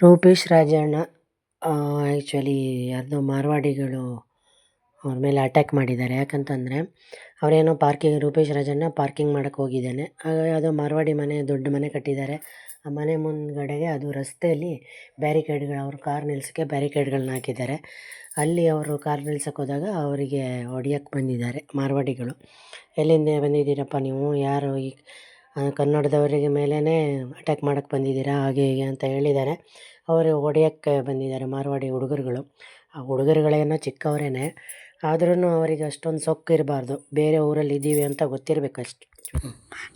Rupesh Rajanna actually ಯಾರದೋ ಮಾರ್ವಾಡಿಗಳು ಅವ್ರ ಮೇಲೆ ಅಟ್ಯಾಕ್ ಮಾಡಿದ್ದಾರೆ. ಯಾಕಂತಂದರೆ ಅವರೇನೋ ಪಾರ್ಕಿಂಗ್ ರೂಪೇಶ್ ರಾಜಣ್ಣ ಪಾರ್ಕಿಂಗ್ ಮಾಡಕ್ಕೆ ಹೋಗಿದ್ದಾನೆ. ಆಗ ಯಾವುದೋ ಮಾರ್ವಾಡಿ ಮನೆ, ದೊಡ್ಡ ಮನೆ ಕಟ್ಟಿದ್ದಾರೆ. ಆ ಮನೆ ಮುಂದ್ಗಡೆಗೆ ಅದು ರಸ್ತೆಯಲ್ಲಿ ಬ್ಯಾರಿಕೇಡ್ಗಳು ಅವರು ಕಾರ್ ನಿಲ್ಸೋಕ್ಕೆ ಬ್ಯಾರಿಕೇಡ್ಗಳನ್ನ ಹಾಕಿದ್ದಾರೆ. ಅಲ್ಲಿ ಅವರು ಕಾರ್ ನಿಲ್ಸಕ್ಕೆ ಹೋದಾಗ ಅವರಿಗೆ ಹೊಡಿಯೋಕ್ಕೆ ಬಂದಿದ್ದಾರೆ ಮಾರ್ವಾಡಿಗಳು. ಎಲ್ಲಿಂದ ಬಂದಿದ್ದೀರಪ್ಪ ನೀವು? ಯಾರು ಈ ಕನ್ನಡದವರಿಗೆ ಮೇಲೇ ಅಟ್ಯಾಕ್ ಮಾಡಕ್ಕೆ ಬಂದಿದ್ದೀರಾ ಹಾಗೆ ಹೀಗೆ ಅಂತ ಹೇಳಿದ್ದಾರೆ. ಅವರು ಹೊಡೆಯಕ್ಕೆ ಬಂದಿದ್ದಾರೆ ಮಾರ್ವಾಡಿ ಹುಡುಗರುಗಳು. ಆ ಹುಡುಗರುಗಳೇನೋ ಚಿಕ್ಕವರೇನೆ. ಆದ್ರೂ ಅವರಿಗೆ ಅಷ್ಟೊಂದು ಸೊಕ್ಕು ಇರಬಾರ್ದು. ಬೇರೆ ಊರಲ್ಲಿ ಇದ್ದೀವಿ ಅಂತ ಗೊತ್ತಿರಬೇಕು ಅಷ್ಟು.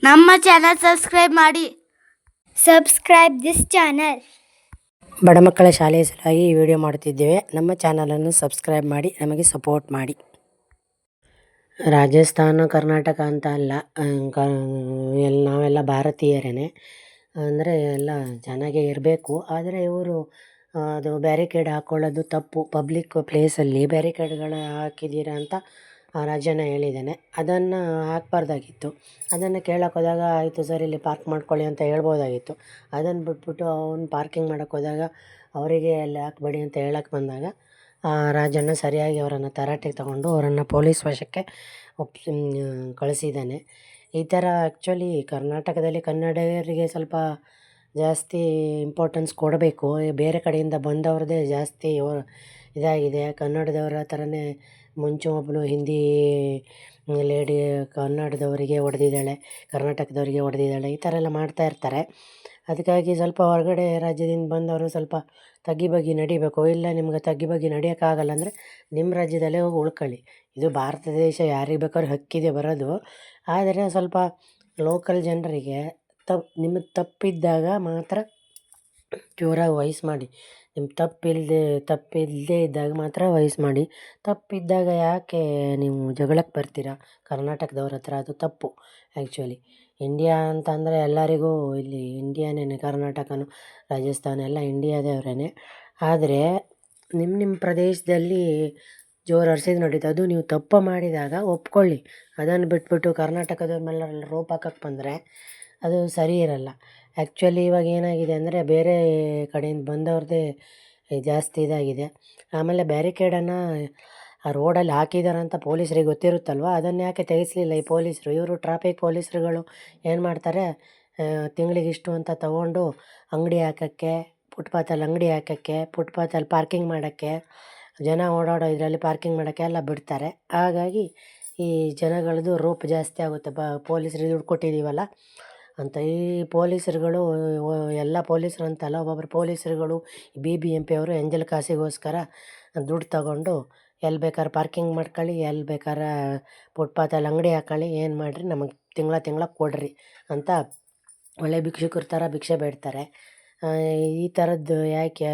ನಮ್ಮ ಚಾನಲ್ ಸಬ್ಸ್ಕ್ರೈಬ್ ಮಾಡಿ. ಸಬ್ಸ್ಕ್ರೈಬ್ ದಿಸ್ ಚಾನಲ್ ಬಡ ಮಕ್ಕಳ ಶಾಲೆಯ ಸಲುವಾಗಿ ಈ ವಿಡಿಯೋ ಮಾಡುತ್ತಿದ್ದೇವೆ. ನಮ್ಮ ಚಾನಲನ್ನು ಸಬ್ಸ್ಕ್ರೈಬ್ ಮಾಡಿ ನಮಗೆ ಸಪೋರ್ಟ್ ಮಾಡಿ. ರಾಜಸ್ಥಾನ, ಕರ್ನಾಟಕ ಅಂತ ಅಲ್ಲ ಕ ಎಲ್ಲ ನಾವೆಲ್ಲ ಭಾರತೀಯರೇ ಅಂದರೆ ಎಲ್ಲ ಚೆನ್ನಾಗೇ ಇರಬೇಕು. ಆದರೆ ಇವರು ಅದು ಬ್ಯಾರಿಕೇಡ್ ಹಾಕ್ಕೊಳ್ಳೋದು ತಪ್ಪು. ಪಬ್ಲಿಕ್ ಪ್ಲೇಸಲ್ಲಿ ಬ್ಯಾರಿಕೇಡ್ಗಳು ಹಾಕಿದ್ದೀರ ಅಂತ ಆ ರಾಜನ ಹೇಳಿದ್ದಾನೆ ಅದನ್ನು ಹಾಕ್ಬಾರ್ದಾಗಿತ್ತು. ಅದನ್ನು ಕೇಳಕ್ಕೆ ಹೋದಾಗ, ಆಯಿತು ಸರ್, ಇಲ್ಲಿ ಪಾರ್ಕ್ ಮಾಡ್ಕೊಳ್ಳಿ ಅಂತ ಹೇಳ್ಬೋದಾಗಿತ್ತು. ಅದನ್ನು ಬಿಟ್ಬಿಟ್ಟು ಅವ್ನು ಪಾರ್ಕಿಂಗ್ ಮಾಡಕ್ಕೆ ಹೋದಾಗ, ಅವರಿಗೆ ಅಲ್ಲಿ ಹಾಕ್ಬೇಡಿ ಅಂತ ಹೇಳಕ್ಕೆ ಬಂದಾಗ ರಾಜಣ್ಣ ಸರಿಯಾಗಿ ಅವರನ್ನು ತರಾಟೆಗೆ ತಗೊಂಡು ಅವರನ್ನು ಪೊಲೀಸ್ ವಶಕ್ಕೆ ಒಪ್ಸಿ ಕಳಿಸಿದ್ದಾನೆ. ಈ ಥರ ಆ್ಯಕ್ಚುಲಿ ಕರ್ನಾಟಕದಲ್ಲಿ ಕನ್ನಡಿಗರಿಗೆ ಸ್ವಲ್ಪ ಜಾಸ್ತಿ ಇಂಪಾರ್ಟೆನ್ಸ್ ಕೊಡಬೇಕು. ಬೇರೆ ಕಡೆಯಿಂದ ಬಂದವ್ರದ್ದೇ ಜಾಸ್ತಿ ಇದಾಗಿದೆ. ಕನ್ನಡದವರ ಥರನೇ ಮುಂಚೆ ಒಬ್ಬಳು ಹಿಂದಿ ಲೇಡಿ ಕನ್ನಡದವರಿಗೆ ಹೊಡೆದಿದ್ದಾಳೆ, ಕರ್ನಾಟಕದವರಿಗೆ ಹೊಡೆದಿದ್ದಾಳೆ, ಈ ಥರ ಎಲ್ಲ ಮಾಡ್ತಾ ಇರ್ತಾರೆ. ಅದಕ್ಕಾಗಿ ಸ್ವಲ್ಪ ಹೊರಗಡೆ ರಾಜ್ಯದಿಂದ ಬಂದವರು ಸ್ವಲ್ಪ ತಗ್ಗಿ ಬಗ್ಗಿ ನಡಿಬೇಕು. ಇಲ್ಲ ನಿಮ್ಗೆ ತಗ್ಗಿ ಬಗ್ಗಿ ನಡೆಯೋಕ್ಕಾಗಲ್ಲ ಅಂದರೆ ನಿಮ್ಮ ರಾಜ್ಯದಲ್ಲೇ ಹೋಗಿ ಉಳ್ಕೊಳ್ಳಿ. ಇದು ಭಾರತ ದೇಶ, ಯಾರಿಗೆ ಬೇಕಾದ್ರೂ ಹಕ್ಕಿದೆ ಬರೋದು. ಆದರೆ ಸ್ವಲ್ಪ ಲೋಕಲ್ ಜನರಿಗೆ ತಪ್ಪು ನಿಮಗೆ ತಪ್ಪಿದ್ದಾಗ ಮಾತ್ರ ಜೋರಾಗಿ ವಾಯ್ಸ್ ಮಾಡಿ. ನಿಮ್ಮ ತಪ್ಪಿಲ್ಲದೆ ತಪ್ಪಿಲ್ಲದೆ ಇದ್ದಾಗ ಮಾತ್ರ ವಾಯ್ಸ್ ಮಾಡಿ. ತಪ್ಪಿದ್ದಾಗ ಯಾಕೆ ನೀವು ಜಗಳಕ್ಕೆ ಬರ್ತೀರಾ? ಕರ್ನಾಟಕದವ್ರ ಹತ್ರ ಅದು ತಪ್ಪು ಆ್ಯಕ್ಚುಲಿ ಇಂಡಿಯಾ ಅಂತ ಅಂದರೆ ಎಲ್ಲರಿಗೂ ಇಲ್ಲಿ ಇಂಡಿಯಾನೇ ಕರ್ನಾಟಕನೂ, ರಾಜಸ್ಥಾನ ಎಲ್ಲ ಇಂಡಿಯಾದವರೇ ಆದರೆ ನಿಮ್ಮ ನಿಮ್ಮ ಪ್ರದೇಶದಲ್ಲಿ ಜೋರು ಹರ್ಸಿದ್ದು ನಡೀತು ಅದು ನೀವು ತಪ್ಪು ಮಾಡಿದಾಗ ಒಪ್ಕೊಳ್ಳಿ. ಅದನ್ನು ಬಿಟ್ಬಿಟ್ಟು ಕರ್ನಾಟಕದವ್ರ ಮೇಲೆ ರೋಪ್ ಹಾಕಕ್ಕೆ ಬಂದರೆ ಅದು ಸರಿ ಇರಲ್ಲ. ಆ್ಯಕ್ಚುಲಿ ಇವಾಗ ಏನಾಗಿದೆ ಅಂದರೆ ಬೇರೆ ಕಡೆಯಿಂದ ಬಂದವ್ರದ್ದೇ ಜಾಸ್ತಿ ಇದಾಗಿದೆ. ಆಮೇಲೆ ಬ್ಯಾರಿಕೇಡನ್ನು ಆ ರೋಡಲ್ಲಿ ಹಾಕಿದ್ದಾರೆ ಅಂತ ಪೊಲೀಸ್ರಿಗೆ ಗೊತ್ತಿರುತ್ತಲ್ವ? ಅದನ್ನು ಯಾಕೆ ತೆಗೆಸಲಿಲ್ಲ ಈ ಪೊಲೀಸರು? ಇವರು ಟ್ರಾಫಿಕ್ ಪೊಲೀಸ್ರುಗಳು ಏನು ಮಾಡ್ತಾರೆ? ತಿಂಗಳಿಗೆ ಇಷ್ಟು ಅಂತ ತಗೊಂಡು ಅಂಗಡಿ ಹಾಕೋಕ್ಕೆ ಫುಟ್ಪಾತಲ್ಲಿ ಅಂಗಡಿ ಹಾಕೋಕ್ಕೆ ಫುಟ್ಪಾತಲ್ಲಿ ಪಾರ್ಕಿಂಗ್ ಮಾಡೋಕ್ಕೆ, ಜನ ಓಡಾಡೋ ಇದರಲ್ಲಿ ಪಾರ್ಕಿಂಗ್ ಮಾಡೋಕ್ಕೆ ಎಲ್ಲ ಬಿಡ್ತಾರೆ. ಹಾಗಾಗಿ ಈ ಜನಗಳದ್ದು ರೂಪು ಜಾಸ್ತಿ ಆಗುತ್ತೆ. ಬ, ಪೊಲೀಸ್ರಿಗೆ ದುಡ್ಡು ಕೊಟ್ಟಿದ್ದೀವಲ್ಲ ಅಂತ ಈ ಪೊಲೀಸರುಗಳು ಎಲ್ಲ ಪೊಲೀಸರು ಅಂತಲ್ಲ ಒಬ್ಬೊಬ್ಬರು ಪೊಲೀಸರುಗಳು ಬಿ ಬಿ ಎಂ ಪಿ ಅವರು, ಎಂಜಲ್ ಕಾಸಿಗೋಸ್ಕರ ದುಡ್ಡು ತಗೊಂಡು ಎಲ್ಲಿ ಬೇಕಾದ್ರೆ ಪಾರ್ಕಿಂಗ್ ಮಾಡ್ಕೊಳ್ಳಿ ಎಲ್ಲಿ ಬೇಕಾರೆ ಫುಟ್ಪಾತಲ್ಲಿ ಅಂಗಡಿ ಹಾಕ್ಕೊಳ್ಳಿ ಏನು ಮಾಡಿರಿ ನಮಗೆ ತಿಂಗಳ ತಿಂಗಳ ಕೊಡಿರಿ ಅಂತ ಒಳ್ಳೆ ಭಿಕ್ಷುಕರ ಥರ ಭಿಕ್ಷೆ ಬೇಡ್ತಾರೆ. ಈ ಥರದ್ದು ಯಾಕೆ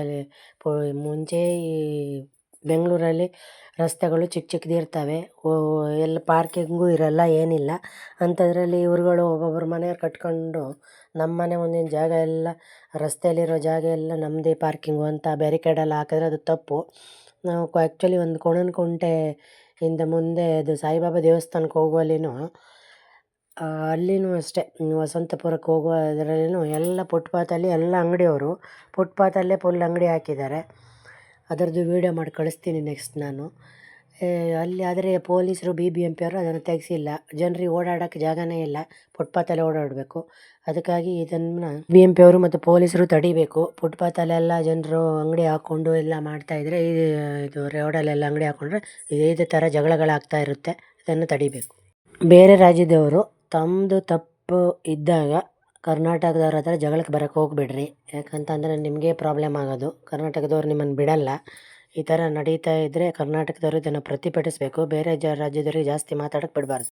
ಪು, ಮುಂಚೆ ಈ ಬೆಂಗಳೂರಲ್ಲಿ ರಸ್ತೆಗಳು ಚಿಕ್ಕ ಚಿಕ್ಕದಿರ್ತವೆ ಎಲ್ಲ ಪಾರ್ಕಿಂಗು ಇರಲ್ಲ, ಏನಿಲ್ಲ. ಅಂಥದ್ರಲ್ಲಿ ಇವ್ರುಗಳು ಒಬ್ಬೊಬ್ರು ಮನೆಯವ್ರು ಕಟ್ಕೊಂಡು ನಮ್ಮ ಮನೆ ಮುಂದಿನ ಜಾಗ ಎಲ್ಲ, ರಸ್ತೆಯಲ್ಲಿರೋ ಜಾಗ ಎಲ್ಲ ನಮ್ಮದೇ ಪಾರ್ಕಿಂಗು ಅಂತ ಬ್ಯಾರಿಕೇಡೆಲ್ಲ ಹಾಕಿದ್ರೆ ಅದು ತಪ್ಪು. ನಾವು ಆ್ಯಕ್ಚುಲಿ ಒಂದು ಕೋಣನಕುಂಟೆ ಇಂದ ಮುಂದೆ ಅದು ಸಾಯಿಬಾಬಾ ದೇವಸ್ಥಾನಕ್ಕೆ ಹೋಗುವಲ್ಲಿನೂ ಅಲ್ಲಿನೂ ಅಷ್ಟೇ. ವಸಂತಪುರಕ್ಕೆ ಹೋಗುವ ಅದರಲ್ಲಿನೂ ಎಲ್ಲ ಫುಟ್ಪಾತಲ್ಲಿ ಎಲ್ಲ ಅಂಗಡಿಯವರು ಫುಟ್ಪಾತಲ್ಲೇ ಫುಲ್ ಅಂಗಡಿ ಹಾಕಿದ್ದಾರೆ. ಅದರದ್ದು ವೀಡಿಯೋ ಮಾಡಿ ಕಳಿಸ್ತೀನಿ ನೆಕ್ಸ್ಟ್ ನಾನು. ಅಲ್ಲಿ ಆದರೆ ಪೊಲೀಸರು ಬಿ ಬಿ ಎಂ ಪಿ ಅವರು ಅದನ್ನು ತೆಗೆಸಿಲ್ಲ. ಜನರಿಗೆ ಓಡಾಡೋಕ್ಕೆ ಜಾಗನೇ ಇಲ್ಲ. ಫುಟ್ಪಾತಲ್ಲೇ ಓಡಾಡಬೇಕು. ಅದಕ್ಕಾಗಿ ಇದನ್ನು ಬಿ ಎಂ ಪಿ ಅವರು ಮತ್ತು ಪೊಲೀಸರು ತಡಿಬೇಕು. ಫುಟ್ಪಾತಲ್ಲೆಲ್ಲ ಜನರು ಅಂಗಡಿ ಹಾಕ್ಕೊಂಡು ಎಲ್ಲ ಮಾಡ್ತಾಯಿದ್ರೆ ಇದು ಇದು ರೋಡಲ್ಲೆಲ್ಲ ಅಂಗಡಿ ಹಾಕ್ಕೊಂಡ್ರೆ ಇದೇ ಥರ ಜಗಳಗಳಾಗ್ತಾ ಇರುತ್ತೆ. ಇದನ್ನು ತಡಿಬೇಕು. ಬೇರೆ ರಾಜ್ಯದವರು ತಮ್ಮದು ತಪ್ಪು ಇದ್ದಾಗ ಕರ್ನಾಟಕದವ್ರ ಹತ್ರ ಜಗಳಕ್ಕೆ ಬರೋಕ್ಕೆ ಹೋಗ್ಬಿಡ್ರಿ. ಯಾಕಂತಂದರೆ ನಿಮಗೆ ಪ್ರಾಬ್ಲಮ್ ಆಗೋದು. ಕರ್ನಾಟಕದವ್ರು ನಿಮ್ಮನ್ನು ಬಿಡಲ್ಲ. ಈ ಥರ ನಡೀತಾ ಇದ್ದರೆ ಕರ್ನಾಟಕದವರು ಇದನ್ನು ಪ್ರತಿಭಟಿಸಬೇಕು. ಬೇರೆ ಜ ರಾಜ್ಯದವ್ರಿಗೆ ಜಾಸ್ತಿ ಮಾತಾಡಕ್ಕೆ ಬಿಡಬಾರ್ದು.